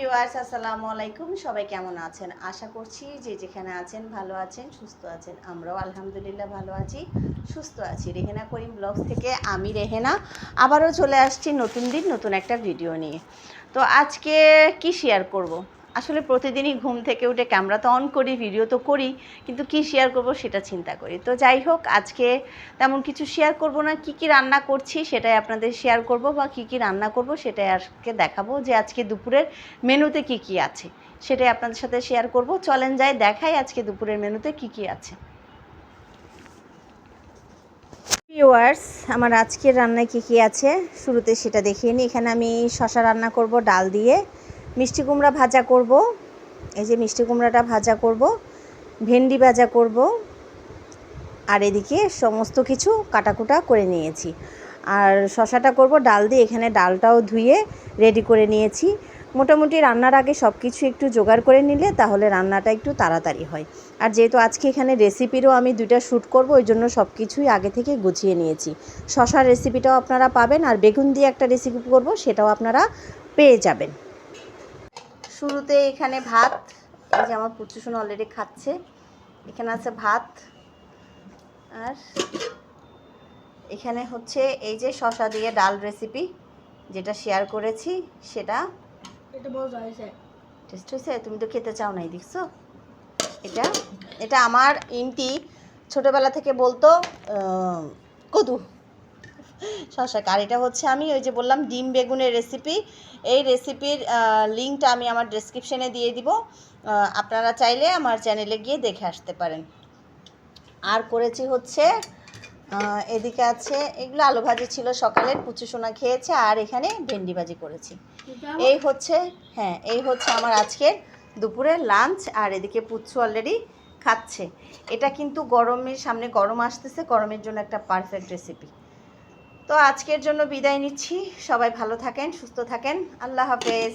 Viewers, আসসালামু আলাইকুম। সবাই কেমন আছেন? আশা করছি যে যেখানে আছেন ভালো আছেন, সুস্থ আছেন। আমরাও আলহামদুলিল্লাহ ভালো আছি, সুস্থ আছি। রেহেনা করিম ব্লগস থেকে আমি রেহেনা। আবারও চলে আসছি নতুন দিন, নতুন একটা ভিডিও নিয়ে। তো আজকে কি শেয়ার করব। আসলে প্রতিদিনই ঘুম থেকে উঠে ক্যামেরা তো অন করি ভিডিও তো করি, কিন্তু কি শেয়ার করব সেটা চিন্তা করি। তো যাই হোক, আজকে তেমন কিছু শেয়ার করব না, কি কি রান্না করছি সেটাই আপনাদের শেয়ার করব বা কি কি রান্না করব সেটাই আজকে দেখাবো যে আজকে দুপুরের মেনুতে কি কি আছে, সেটাই আপনাদের সাথে শেয়ার করব। চলেন যাই, দেখাই আজকে দুপুরের মেনুতে কি কি আছে। ভিউয়ার্স আমার আজকের রান্নায় কী কী আছে? শুরুতে সেটা দেখিয়ে নিই। এখানে আমি শশা রান্না করব, ডাল দিয়ে। মিষ্টি কুমড়া ভাজা করব। এই যে মিষ্টি কুমড়াটা ভাজা করব, ভেন্ডি ভাজা করব, আর এদিকে সমস্ত কিছু কাটাকুটা করে নিয়েছি। আর শশাটা করব, ডাল দিয়ে এখানে ডালটাও ধুয়ে রেডি করে নিয়েছি। মোটামুটি রান্নার আগে সব কিছু একটু জোগাড় করে নিলে তাহলে রান্নাটা একটু তাড়াতাড়ি হয়। আর যেহেতু আজকে এখানে রেসিপিরও আমি দুইটা শ্যুট করব, ওই জন্য সব কিছুই আগে থেকে গুছিয়ে নিয়েছি। শশার রেসিপিটাও আপনারা পাবেন, আর বেগুন দিয়ে একটা রেসিপি করব, সেটাও আপনারা পেয়ে যাবেন। শুরুতে এখানে ভাত এই যে আমার পুচুসোনা অলরেডি খাচ্ছে। এখানে আছে ভাত। আর এখানে হচ্ছে এই যে শশা দিয়ে ডাল রেসিপি যেটা শেয়ার করেছি সেটা টেস্ট হয়েছে। তুমি তো খেতে চাও নাই দেখছ? এটা এটা আমার ইন্টি ছোটোবেলা থেকে বলতো কদু। শশা। আর এটা হচ্ছে আমি ওই যে বললাম ডিম বেগুনের রেসিপি এই রেসিপির লিঙ্কটা আমি আমার ডেসক্রিপশনে দিয়ে দিব। আপনারা চাইলে আমার চ্যানেলে গিয়ে দেখে আসতে পারেন। আর করেছি হচ্ছে এদিকে আছে এগুলো আলু ভাজি ছিল সকালের পুচু সোনা খেয়েছে আর এখানে ভেন্ডি ভাজি করেছি। এই হচ্ছে হ্যাঁ এই হচ্ছে আমার আজকের দুপুরের লাঞ্চ আর এদিকে পুচ্ছু অলরেডি খাচ্ছে। এটা কিন্তু গরমের সামনে গরম আসতেছে গরমের জন্য একটা পারফেক্ট রেসিপি তো আজকের জন্য বিদায় নিচ্ছি। সবাই ভালো থাকেন সুস্থ থাকেন। আল্লাহ হাফেজ।